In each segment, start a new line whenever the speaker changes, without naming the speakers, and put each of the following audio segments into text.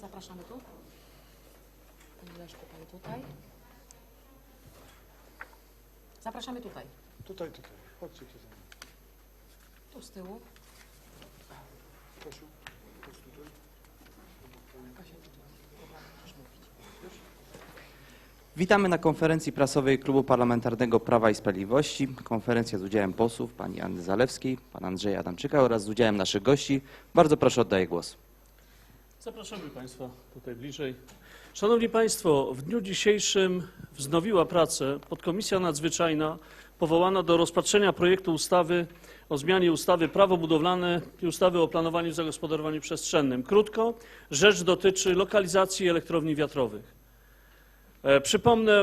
Zapraszamy tu. Pani Leszku, Pani tutaj. Zapraszamy tutaj.
Tutaj, tutaj. Chodźcie tu za mną.
Tu z tyłu.
Kasiu, chodź tutaj.
Kasia, tutaj. Dobra, możesz mówić.
Witamy na konferencji prasowej Klubu Parlamentarnego Prawa i Sprawiedliwości. Konferencja z udziałem posłów pani Anny Zalewskiej, pana Andrzeja Adamczyka oraz z udziałem naszych gości. Bardzo proszę, oddaję głos.
Zapraszamy Państwa tutaj bliżej. Szanowni Państwo, w dniu dzisiejszym wznowiła pracę podkomisja nadzwyczajna powołana do rozpatrzenia projektu ustawy o zmianie ustawy Prawo budowlane i ustawy o planowaniu i zagospodarowaniu przestrzennym. Krótko, rzecz dotyczy lokalizacji elektrowni wiatrowych. E, Przypomnę,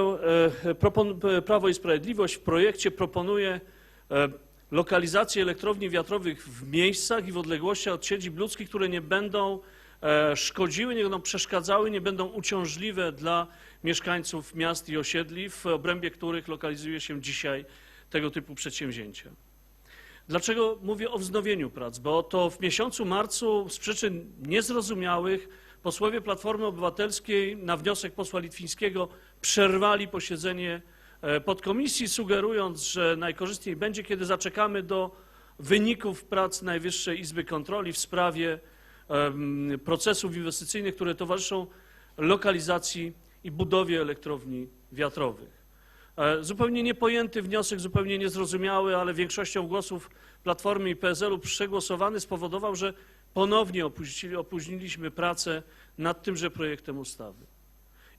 e, Prawo i Sprawiedliwość w projekcie proponuje e, lokalizację elektrowni wiatrowych w miejscach i w odległościach od siedzib ludzkich, które nie będą szkodziły, nie będą przeszkadzały, nie będą uciążliwe dla mieszkańców miast i osiedli, w obrębie których lokalizuje się dzisiaj tego typu przedsięwzięcia. Dlaczego mówię o wznowieniu prac? Bo to w miesiącu marcu z przyczyn niezrozumiałych posłowie Platformy Obywatelskiej na wniosek posła Litwińskiego przerwali posiedzenie e, podkomisji, sugerując, że najkorzystniej będzie, kiedy zaczekamy do wyników prac Najwyższej Izby Kontroli w sprawie procesów inwestycyjnych, które towarzyszą lokalizacji i budowie elektrowni wiatrowych. E, Zupełnie niepojęty wniosek, zupełnie niezrozumiały, ale większością głosów Platformy i PSL-u przegłosowany spowodował, że ponownie opóźnili, opóźniliśmy pracę nad tymże projektem ustawy.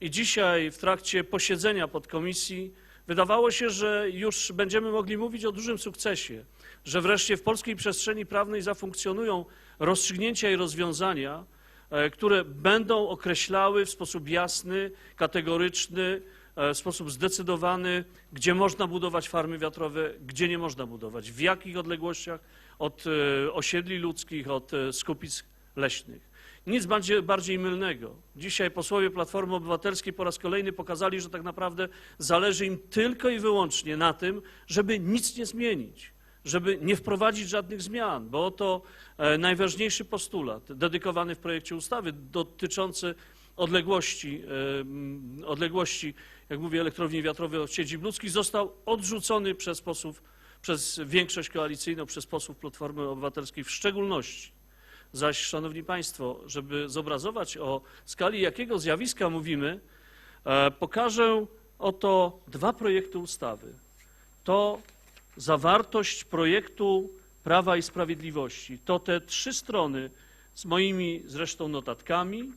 I dzisiaj w trakcie posiedzenia podkomisji wydawało się, że już będziemy mogli mówić o dużym sukcesie, że wreszcie w polskiej przestrzeni prawnej zafunkcjonują rozstrzygnięcia i rozwiązania, e, które będą określały w sposób jasny, kategoryczny, e, w sposób zdecydowany, gdzie można budować farmy wiatrowe, gdzie nie można budować, w jakich odległościach od e, osiedli ludzkich, od skupisk leśnych. Nic bardziej, bardziej mylnego. Dzisiaj posłowie Platformy Obywatelskiej po raz kolejny pokazali, że tak naprawdę zależy im tylko i wyłącznie na tym, żeby nic nie zmienić, żeby nie wprowadzić żadnych zmian, bo oto e, najważniejszy postulat dedykowany w projekcie ustawy dotyczący odległości, e, odległości, jak mówię, elektrowni wiatrowej od siedzib ludzkich został odrzucony przez posłów, przez większość koalicyjną, przez posłów Platformy Obywatelskiej w szczególności. Zaś, Szanowni Państwo, żeby zobrazować o skali jakiego zjawiska mówimy, e, pokażę oto dwa projekty ustawy. To zawartość projektu Prawa i Sprawiedliwości. To te trzy strony z moimi zresztą notatkami.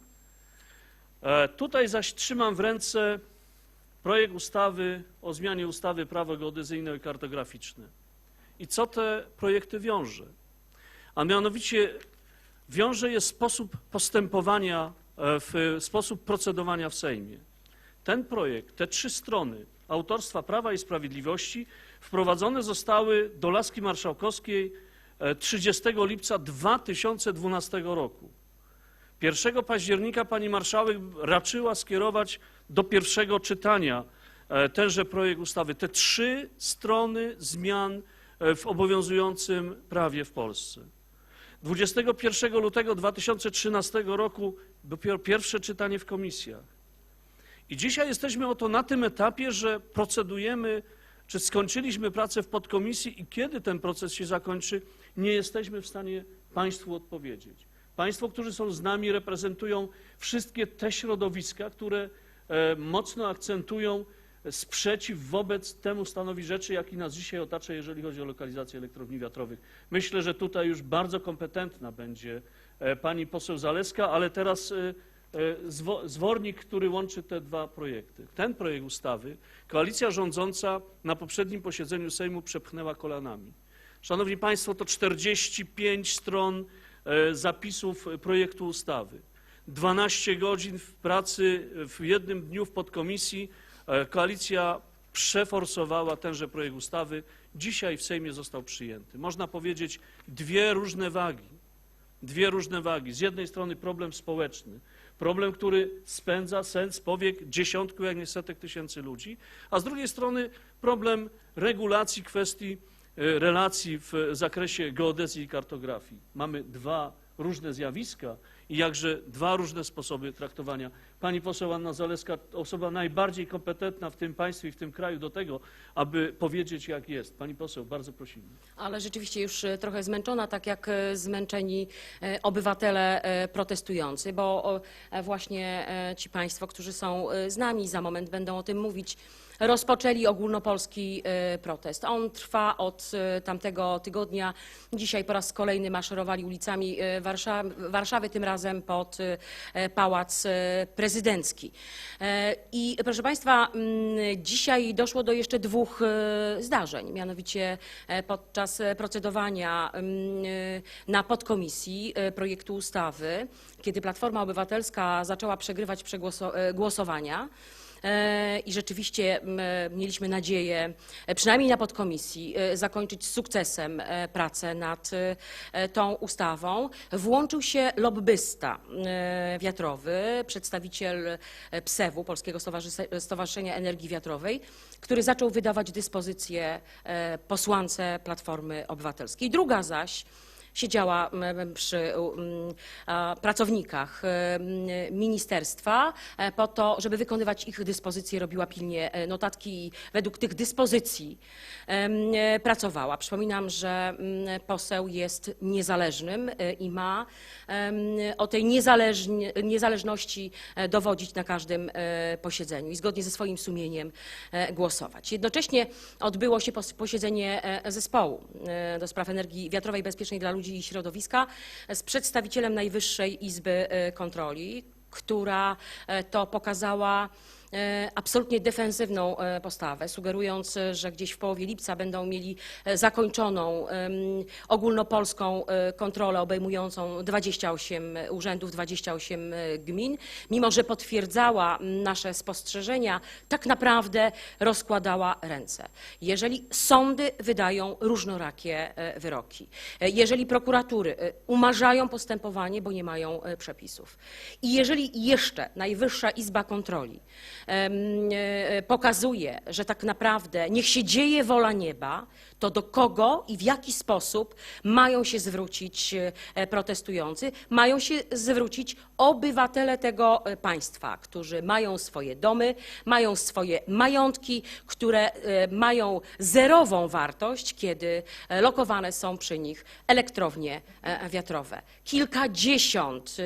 E, Tutaj zaś trzymam w ręce projekt ustawy o zmianie ustawy Prawo geodezyjne i kartograficzne. I co te projekty wiąże? A mianowicie wiąże je sposób postępowania, e, w sposób procedowania w Sejmie. Ten projekt, te trzy strony autorstwa Prawa i Sprawiedliwości wprowadzone zostały do laski marszałkowskiej e, 30 lipca 2012 roku. 1 października pani marszałek raczyła skierować do pierwszego czytania e, tenże projekt ustawy. Te trzy strony zmian e, w obowiązującym prawie w Polsce. 21 lutego 2013 roku dopiero pierwsze czytanie w komisjach. I dzisiaj jesteśmy oto na tym etapie, że procedujemy, czy skończyliśmy pracę w podkomisji i kiedy ten proces się zakończy, nie jesteśmy w stanie Państwu odpowiedzieć. Państwo, którzy są z nami, reprezentują wszystkie te środowiska, które e, mocno akcentują sprzeciw wobec temu stanowi rzeczy, jaki nas dzisiaj otacza, jeżeli chodzi o lokalizację elektrowni wiatrowych. Myślę, że tutaj już bardzo kompetentna będzie e, pani poseł Zaleska, ale teraz e, zwornik, który łączy te dwa projekty. Ten projekt ustawy koalicja rządząca na poprzednim posiedzeniu Sejmu przepchnęła kolanami. Szanowni Państwo, to 45 stron e, zapisów projektu ustawy. 12 godzin w pracy w jednym dniu w podkomisji. E, Koalicja przeforsowała tenże projekt ustawy. Dzisiaj w Sejmie został przyjęty. Można powiedzieć dwie różne wagi. Dwie różne wagi. Z jednej strony problem społeczny, problem, który spędza sens powiek dziesiątku, jak nie setek tysięcy ludzi, a z drugiej strony problem regulacji kwestii e, relacji w zakresie geodezji i kartografii. Mamy dwa różne zjawiska i jakże dwa różne sposoby traktowania. Pani poseł Anna Zalewska, osoba najbardziej kompetentna w tym państwie i w tym kraju do tego, aby powiedzieć jak jest. Pani poseł, bardzo prosimy.
Ale rzeczywiście już e, trochę zmęczona, tak jak e, zmęczeni e, obywatele protestujący, bo właśnie ci Państwo, którzy są z nami, za moment będą o tym mówić, rozpoczęli ogólnopolski e, protest. On trwa od e, tamtego tygodnia. Dzisiaj po raz kolejny maszerowali ulicami e, Warszawy, Warszawy tym razem pod Pałac Prezydencki. I proszę Państwa, mm, dzisiaj doszło do jeszcze dwóch zdarzeń, mianowicie podczas procedowania mm, na podkomisji projektu ustawy, kiedy Platforma Obywatelska zaczęła przegrywać głosowania. E, I rzeczywiście mieliśmy nadzieję, e, przynajmniej na podkomisji, e, zakończyć z sukcesem pracę nad tą ustawą. Włączył się lobbysta wiatrowy, przedstawiciel PSEW-u, Polskiego Stowarzysze- Stowarzyszenia Energii Wiatrowej, który zaczął wydawać dyspozycje posłance Platformy Obywatelskiej. Druga zaś siedziała przy pracownikach m, ministerstwa e, po to, żeby wykonywać ich dyspozycje, robiła pilnie e, notatki i według tych dyspozycji e, pracowała. Przypominam, że poseł jest niezależnym i ma o tej niezależności dowodzić na każdym posiedzeniu i zgodnie ze swoim sumieniem głosować. Jednocześnie odbyło się pos- posiedzenie zespołu do spraw energii wiatrowej bezpiecznej dla ludzi i środowiska z przedstawicielem Najwyższej Izby e, Kontroli, która e, to pokazała absolutnie defensywną e, postawę, sugerując, e, że gdzieś w połowie lipca będą mieli e, zakończoną ogólnopolską e, kontrolę obejmującą 28 urzędów, 28 e, gmin, mimo że potwierdzała nasze spostrzeżenia, tak naprawdę rozkładała ręce. Jeżeli sądy wydają różnorakie e, wyroki, e, jeżeli prokuratury e, umarzają postępowanie, bo nie mają e, przepisów i jeżeli jeszcze Najwyższa Izba Kontroli e, pokazuje, że tak naprawdę niech się dzieje wola nieba, to do kogo i w jaki sposób mają się zwrócić e, protestujący? Mają się zwrócić obywatele tego e, państwa, którzy mają swoje domy, mają swoje majątki, które e, mają zerową wartość, kiedy lokowane są przy nich elektrownie wiatrowe. Kilkadziesiąt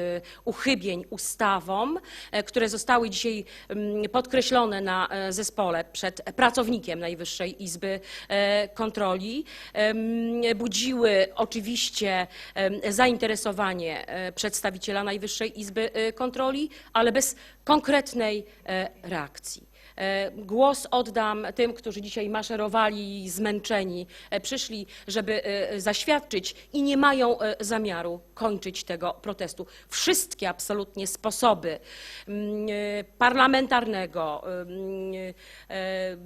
uchybień ustawom, które zostały dzisiaj mm, podkreślone na zespole przed pracownikiem Najwyższej Izby e, Kontroli, budziły oczywiście zainteresowanie e, przedstawiciela Najwyższej Izby e, Kontroli, ale bez konkretnej e, reakcji. E, Głos oddam tym, którzy dzisiaj maszerowali zmęczeni, e, przyszli, żeby e, zaświadczyć i nie mają zamiaru kończyć tego protestu. Wszystkie absolutnie sposoby mm, parlamentarnego mm, e,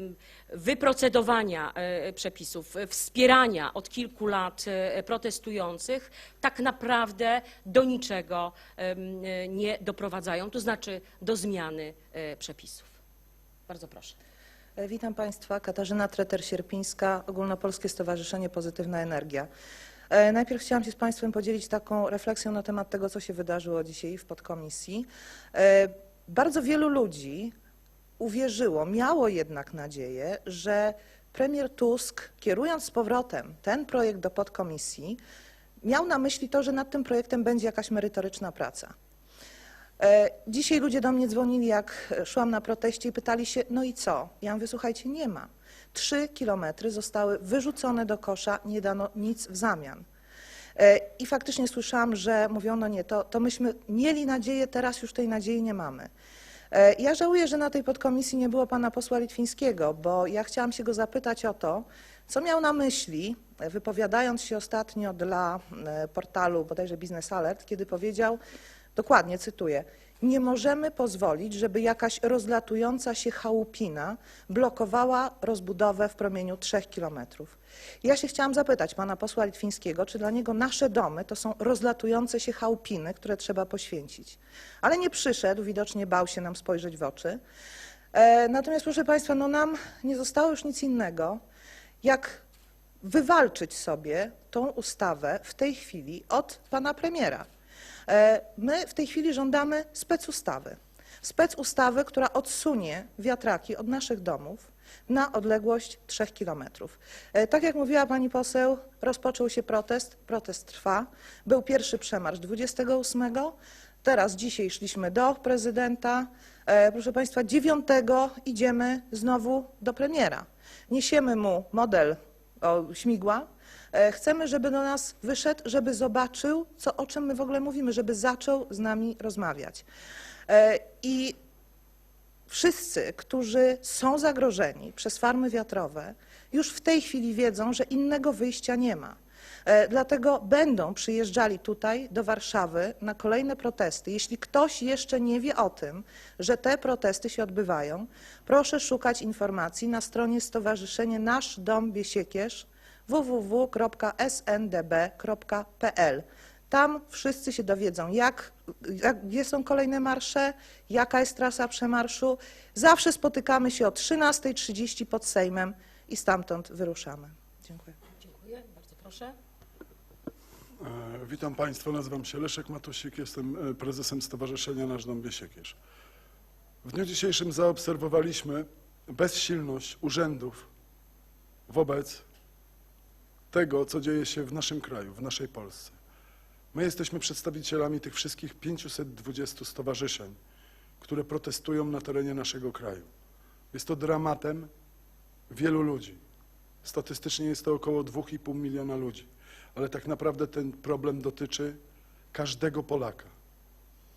wyprocedowania przepisów, wspierania od kilku lat protestujących tak naprawdę do niczego nie doprowadzają, to znaczy do zmiany przepisów. Bardzo proszę.
E, Witam Państwa. Katarzyna Treter-Sierpińska, Ogólnopolskie Stowarzyszenie Pozytywna Energia. E, Najpierw chciałam się z Państwem podzielić taką refleksją na temat tego, co się wydarzyło dzisiaj w podkomisji. E, Bardzo wielu ludzi uwierzyło, miało jednak nadzieję, że premier Tusk, kierując z powrotem ten projekt do podkomisji, miał na myśli to, że nad tym projektem będzie jakaś merytoryczna praca. E, Dzisiaj ludzie do mnie dzwonili, jak szłam na proteście i pytali się, no i co? Ja mówię, słuchajcie, nie ma. Trzy kilometry zostały wyrzucone do kosza, nie dano nic w zamian. E, I faktycznie słyszałam, że mówiono nie, to, to myśmy mieli nadzieję, teraz już tej nadziei nie mamy. E, Ja żałuję, że na tej podkomisji nie było pana posła Litwińskiego, bo ja chciałam się go zapytać o to, co miał na myśli, wypowiadając się ostatnio dla portalu bodajże Business Alert, kiedy powiedział, dokładnie cytuję, nie możemy pozwolić, żeby jakaś rozlatująca się chałupina blokowała rozbudowę w promieniu trzech kilometrów. Ja się chciałam zapytać pana posła Litwińskiego, czy dla niego nasze domy to są rozlatujące się chałupiny, które trzeba poświęcić. Ale nie przyszedł, widocznie bał się nam spojrzeć w oczy. E, natomiast proszę państwa, no nam nie zostało już nic innego, jak wywalczyć sobie tą ustawę w tej chwili od pana premiera. E, My w tej chwili żądamy specustawy. Specustawy, która odsunie wiatraki od naszych domów na odległość 3 kilometrów. E, Tak jak mówiła pani poseł, rozpoczął się protest, protest trwa. Był pierwszy przemarsz 28, teraz dzisiaj szliśmy do prezydenta. E, Proszę państwa, 9 idziemy znowu do premiera. Niesiemy mu model o, śmigła. E, Chcemy, żeby do nas wyszedł, żeby zobaczył, co, o czym my w ogóle mówimy, żeby zaczął z nami rozmawiać. E, I wszyscy, którzy są zagrożeni przez farmy wiatrowe, już w tej chwili wiedzą, że innego wyjścia nie ma. E, Dlatego będą przyjeżdżali tutaj do Warszawy na kolejne protesty. Jeśli ktoś jeszcze nie wie o tym, że te protesty się odbywają, proszę szukać informacji na stronie Stowarzyszenie Nasz Dom Biesiekierz www.sndb.pl. Tam wszyscy się dowiedzą, jak, jak, gdzie są kolejne marsze, jaka jest trasa przemarszu. Zawsze spotykamy się o 13.30 pod Sejmem i stamtąd wyruszamy. Dziękuję.
Dziękuję, bardzo proszę.
E, Witam Państwa, nazywam się Leszek Matusik, jestem e, prezesem Stowarzyszenia Nasz Dom Biesiekierz. W dniu dzisiejszym zaobserwowaliśmy bezsilność urzędów wobec tego, co dzieje się w naszym kraju, w naszej Polsce. My jesteśmy przedstawicielami tych wszystkich 520 stowarzyszeń, które protestują na terenie naszego kraju. Jest to dramatem wielu ludzi. Statystycznie jest to około 2,5 miliona ludzi, ale tak naprawdę ten problem dotyczy każdego Polaka.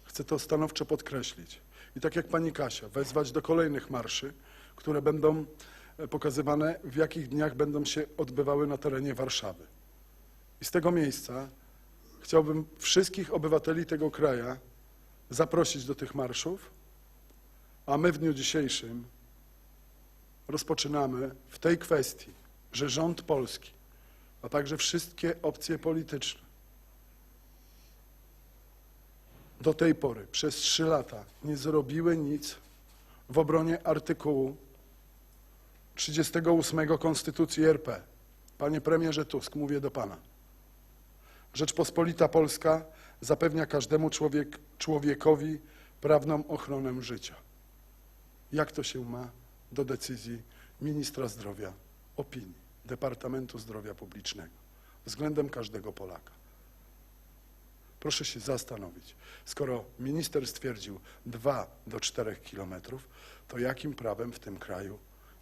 Chcę to stanowczo podkreślić. I tak jak pani Kasia, wezwać do kolejnych marszy, które będą pokazywane, w jakich dniach będą się odbywały na terenie Warszawy. I z tego miejsca chciałbym wszystkich obywateli tego kraju zaprosić do tych marszów, a my w dniu dzisiejszym rozpoczynamy w tej kwestii, że rząd polski, a także wszystkie opcje polityczne do tej pory, przez trzy lata, nie zrobiły nic w obronie artykułu 38 Konstytucji RP. Panie premierze Tusk, mówię do pana. Rzeczpospolita Polska zapewnia każdemu człowiek, człowiekowi prawną ochronę życia. Jak to się ma do decyzji ministra zdrowia, opinii Departamentu Zdrowia Publicznego względem każdego Polaka? Proszę się zastanowić. Skoro minister stwierdził 2 do 4 kilometrów, to jakim prawem w tym kraju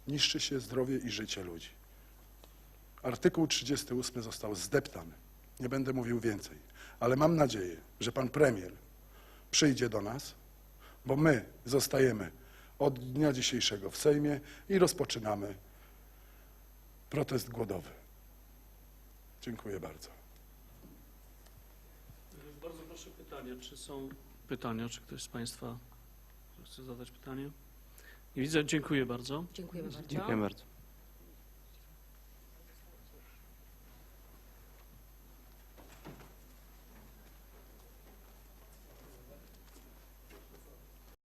niszczy się zdrowie i życie ludzi? Artykuł 38 został zdeptany. Nie będę mówił więcej, ale mam nadzieję, że pan premier przyjdzie do nas, bo my zostajemy od dnia dzisiejszego w Sejmie i rozpoczynamy protest głodowy. Dziękuję bardzo.
Bardzo proszę pytania, czy są pytania, czy ktoś z Państwa chce zadać pytanie? Nie widzę, dziękuję bardzo.
Dziękujemy bardzo.
Dziękuję bardzo.